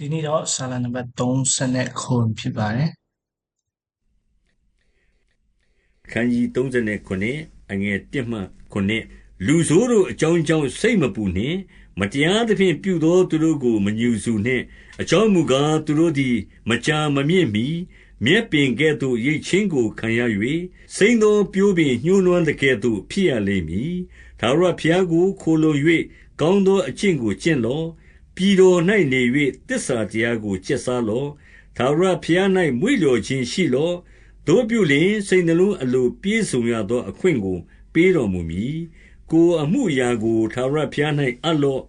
ဒီနေ့တော့ဆာလံနံပါတ်39ဖြစ်ပါတယ်ခန်းကြီး39အငယ်1မှ9လူဆိုးတို့အကြောင်းကြောင့်စိတ်မပူနှင့်မတရားသဖြင့်ပြုသောသူတို့ကိုမညူစုနှင့်အကြောင်းမူကားသူတို့သည် မကြာမမြင့်မီမြက်ပင်ကဲ့သို့ရိတ်ချင်းကိုခံရ၍စိမ့်သောပြိုးပင်ညှိုးနွမ်းတဲ့ကဲ့သို့ဖြစ်ရလိမ့်မည်သာရဖျားကိုခိုလုံ၍ကောင်းသောအကျင့်ကိုကျင့်လော့ ပြည်တော်၌နေ၍တစ္ဆာတရားကို ကျက်စားလော့သာရဖျား၌မွေ့လျော်ခြင်းရှိလော့တို့ပြုလျင် စိတ်နှလုံးအလိုပြည့်စုံရသော အခွင့်ကို ပေးတော်မူမည် ကိုအမှုအရာကိုသာရဖျား၌အပ်လော့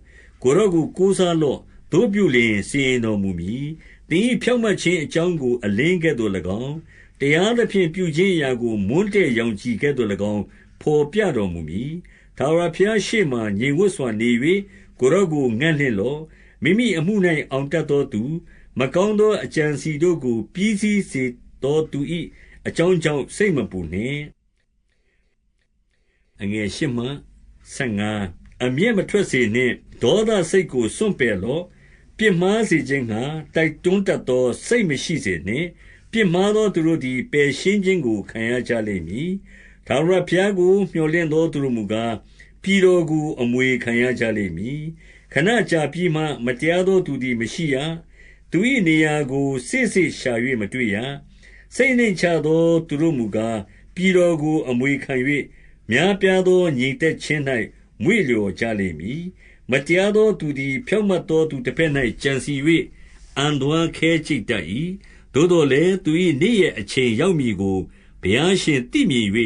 ကိုရောကို ကိုးစားလော့တို့ပြုလျင် စီရင်တော်မူမည်တင်းဖြောက်မှတ်ခြင်းအကြောင်းကို အလင်းကဲ့သို့၎င်း တရားသဖြင့် ပြုခြင်းအရာကို မွန်းတဲ့ရောင်ကြည်ကဲ့သို့၎င်းဖော်ပြတော်မူမည်သာရဖျားရှိမှငြိမ်ဝတ်စွာနေ၍ ကိုရောကိုငန့်လှင့်လော့ မိမိအမှု၌အောင်တတ်သောသူ မကောင်းသော အကြံစီတို့ကို ပြီးစည်းစေသောသူ၏အကြောင်းကြောင့် စိတ်မပူနှင့်အငယ်ရှိမှ15အမျက်မထွက်စေနှင့် ဒေါသစိတ်ကို စွန့်ပယ်လော့ ပြစ်မှားစေခြင်းငှာတိုက်တွန်းတတ်သော စိတ်မရှိစေနှင့် ပြစ်မှားသော သူတို့သည် ပယ်ရှင်းခြင်းကို ခံရကြလိမ့်မည်သာရဘုရားကိုမျှော်လင့်သော သူတို့မူကား ပြည်တော်ကို အမွေခံရကြလိမ့်မည် ခဏကြာပြီးမှ မတရားသောသူသည် မရှိရ သူ၏နေရာကိုစစ်စစ်ရှာ၍မတွေ့ရ စိတ်နှိမ်ချသော သူတို့မူကား ပြည်တော်ကို အမွေခံ၍များပြားသောညီသက်ခြင်း၌မွေ့လျော်ကြလိမ့်မည် မတရားသောသူသည် ဖြောက်မတ်သော သူတစ်ဖက်၌ကြံစီ၍အံသွမ်းခဲချိတ်တတ်၏သို့တော်လည်း သူ၏နေ့ရက်အချိန်ရောက်မည်ကို ဘုရားရှင်သိမြင်၍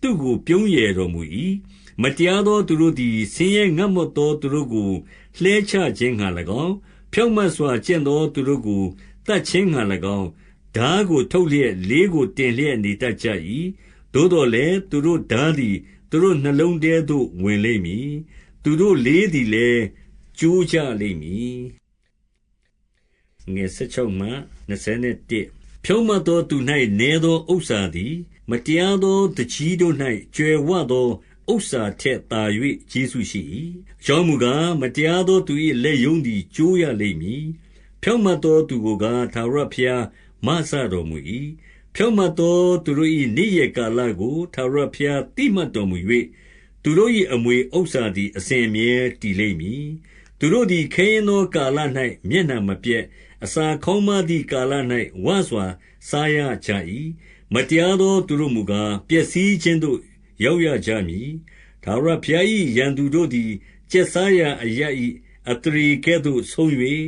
သူ့ကို ပြုံးရယ်တော်မူ၏ မတရားသောသူတို့သည် ဆင်းရဲငတ်မွတ်သောသူတို့ကို လှဲချခြင်းငှာ၎င်း ဖြောက်မတ်စွာ ကျင့်သောသူတို့ကိုတတ်ခြင်းငှာ၎င်းဓာကိုထုတ်လျက် လေးကိုတင်လျက် နေတတ်ကြ၏သို့တော်လည်း သူတို့ဓာသည် သူတို့နှလုံးထဲသို့ ဝင်လိမ့်မည် သူတို့လေးသည်လည်း ကျိုးကြလိမ့်မည်ငယ်16မှ21ဖြုံးမသောသူ၌နေသောဥစ္စာသည် မတရားသောတကြီးတို့၌ကျွယ်ဝသော ဥစ္စာထက်သာ၍ကျေးဇူးရှိ၏အကြောင်းမူကား မတရားသောသူ၏လက်ယုံသည် ကျိုးရလိမ့်မည် ဖြောင့်မတ်သောသူကိုကားသာရဖျားမဆတော်မူ၏ဖြောင့်မတ်သောသူတို့၏နေ့ရက်ကာလကိုသာရဖျားတိမှတ်တော်မူ၍သူတို့၏အမွေဥစ္စာသည် အစဉ်အမြဲတည်လိမ့်မည် သူတို့သည် ခဲရင်သောကာလ၌မျက်နှာမပြတ်အစာခေါင်းမသည့်ကာလ၌ဝါစွာစားရကြ၏မတရားသောသူတို့မူကား ပျက်စီးခြင်းသို့ ရောက်ရကြမည်။ထာဝရဘုရား၏ရန်သူတို့သည် ကျက်စားရာအရပ်၏အသရေကဲ့သို့ ဆုံး၍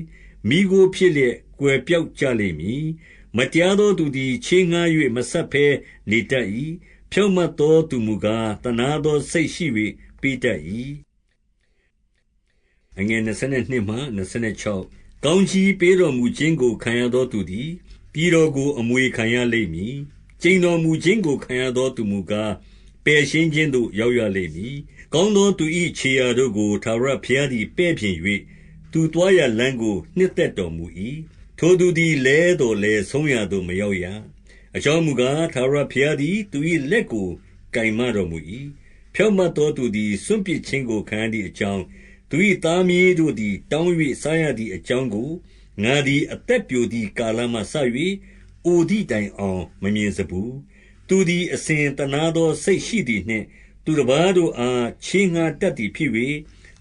မိโกဖြစ်လျက် ကွယ်ပြောက်ကြလိမ့်မည်။မတရားသောသူသည် ချေးငှား၍မဆက်ဘဲနေတတ်၏။ဖြောင့်မတ်သောသူမူကားတနာသောစိတ်ရှိ၍ပေးတတ်၏။အငယ်22မှ26ကောင်းကြီးပေးတော်မူခြင်းကို ခံရသောသူသည် ပြည်တော်ကို အမွေခံရလိမ့်မည်။ကျိန်တော်မူခြင်းကို ခံရသောသူမူကား ပယ်ရှင်းခြင်းသို့ ရောက်ရလိမ့်မည်။ကောင်းသောသူ၏ခြေရာတို့ကို ထာဝရဘုရားသည် ပဲ့ပြင်၍သူသွားရာလမ်းကို နှစ်သက်တော်မူ၏။ထိုသူသည် လဲတော်လဲဆုံးရာသို့ မရောက်ရ။အကြောင်းမူကား ထာဝရဘုရားသည် သူ၏လက်ကိုကင်မတော်မူ၏။ဖြောက်မတ်သောသူသည် စွန့်ပစ်ခြင်းကို ခံရသည့်အကြောင်း သူ၏သားမြေးတို့သည် တောင်း၍စားရသည့်အကြောင်းကို ငါသည် အသက်ပြိုသည့်ကာလမှစ၍အိုသည့်တိုင်အောင် မမြင်စဘူး သူသည် အစဉ်တနာသောစိတ်ရှိသည်နှင့် သူတစ်ပါးတို့အား ချေးငှားတတ်သည်ဖြစ်၍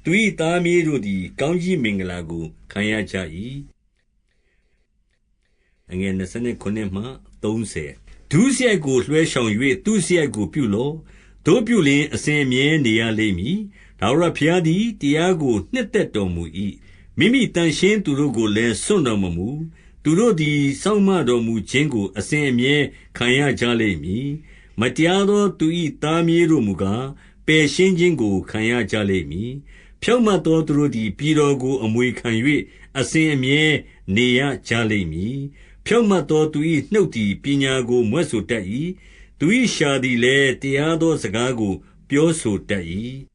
သူ၏သားမြေးတို့သည် ကောင်းကြီးမင်္ဂလာကို ခံရကြ၏အငယ်29မှ30ဒုစရိုက်ကို လွှဲဆောင်၍သူစရိုက်ကို ပြုလော့တို့ပြုလျင် အစဉ်အမြဲနေရလိမ့်မည်ဒါဝရဘုရားသည် တရားကို နှစ်သက်တော်မူ၏မိမိတန်ရှင်းသူတို့ကိုလည်း စွန့်တော်မမူ သူတို့သည် စောင့်မတော်မူခြင်းကို အစဉ်အမြဲခံရကြလိမ့်မည်။မတရားသောသူ၏သားမြေးတို့မူကား ပယ်ရှင်းခြင်းကို ခံရကြလိမ့်မည်။ဖြောင့်မတ်သောသူတို့သည် ပြည်တော်ကို အမွေခံ၍အစဉ်အမြဲနေရကြလိမ့်မည်။ဖြောင့်မတ်သောသူ၏နှုတ်သည် ပညာကို မြွက်ဆိုတတ်၏။သူ၏လျှာသည်လည်း တရားသော စကားကို ပြောဆိုတတ်၏။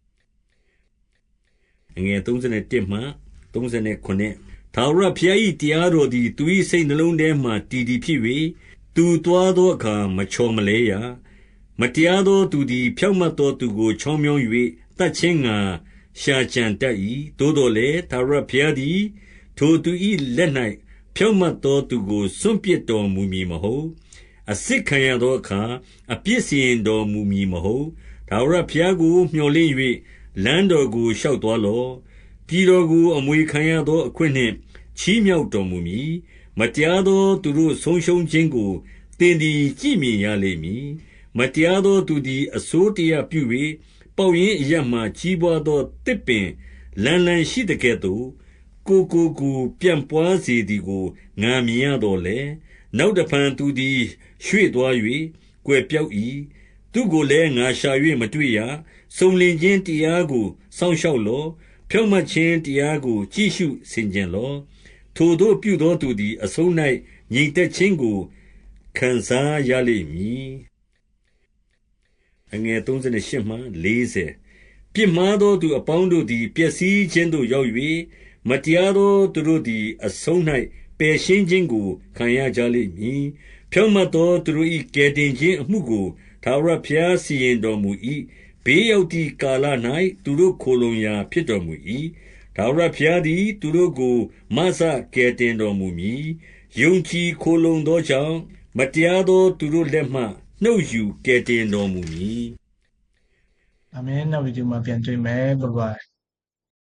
31 ထာဝရဘုရား၏တရားတော်သည် သူ၏စိတ်နှလုံးထဲမှာ တည်သည်ဖြစ်၍၊သူသွားသောအခါ မချော်မလဲရ။မတရားသောသူသည် ဖြောင့်မတ်သောသူကို ချောင်းမြောင်း၍သတ်ခြင်းငှါ ရှာကြံတတ်၏။သို့သော်လည်း၊ထာဝရဘုရားသည် ထိုသူ၏လက်၌ဖြောင့်မတ်သောသူကို စွန့်ပစ်တော်မူမည်မဟုတ်။အစစ်ခံရသောအခါ အပြစ်စီရင်တော်မူမည်မဟုတ်။ထာဝရဘုရားကို မြော်လင့်၍လမ်းတော်ကို ရှောက်သွားလော့။ ပြည်တော်ကို အမွေခံရသောအခွင့်နှင့် ချီးမြှောက်တော်မူမည်။မတရားသောသူတို့ဆုံးရှုံးခြင်းကို သင်သည် ကြည့်မြင်ရလိမ့်မည်။မတရားသောသူသည် အစိုးတရားပြု၍ပေါက်ရင်အရမှကြီးပွားသောတစ်ပင်လန်းလန်းရှိတဲ့ကဲ့သို့ ကိုကိုကိုပြန့်ပွားစေသည်ကို ငါမြင်ရတော့လေနောက်တဖန်သူသည် ရွှေ့သွား၍ကွယ်ပြောက်၏သူကိုလည်း ငါရှာ၍မတွေ့ရ စုံလင်ခြင်းတရားကို စောင့်ရှောက်လော ဖြောင့်မတ်ခြင်းတရားကို ကြည့်ရှုဆင်ခြင်လောထိုတို့ပြုသောသူသည် အဆုံး၌ညီသက်ခြင်းကို ခံစားရလိမ့်မည်အငယ်38မှ40ပြစ်မှားသောသူအပေါင်းတို့သည် ပျက်စီးခြင်းသို့ ရောက်၍မတရားသောသူတို့သည် အဆုံး၌ပယ်ရှင်းခြင်းကို ခံရကြလိမ့်မည် ဖြောင့်မတ်သောသူတို့၏ကယ်တင်ခြင်းအမှုကိုသာဝရဘုရားစီရင်တော်မူ၏ ဘေးရောက်သည့်ကာလ၌သူတို့ခိုလုံရာ ဖြစ်တော်မူ၏ထာဝရဘုရားသည် သူတို့ကိုမဆကယ်တင်တော်မူမည် ယုံကြည်ခိုလုံသောကြောင့် မတရားသော သူတို့လက်မှ နှုတ်ယူကယ်တင်တော်မူမည် အာမင် နောက်ဗီဒီယိုမှာ ပြန်တွေ့မယ် ဘိုင်ဘိုင်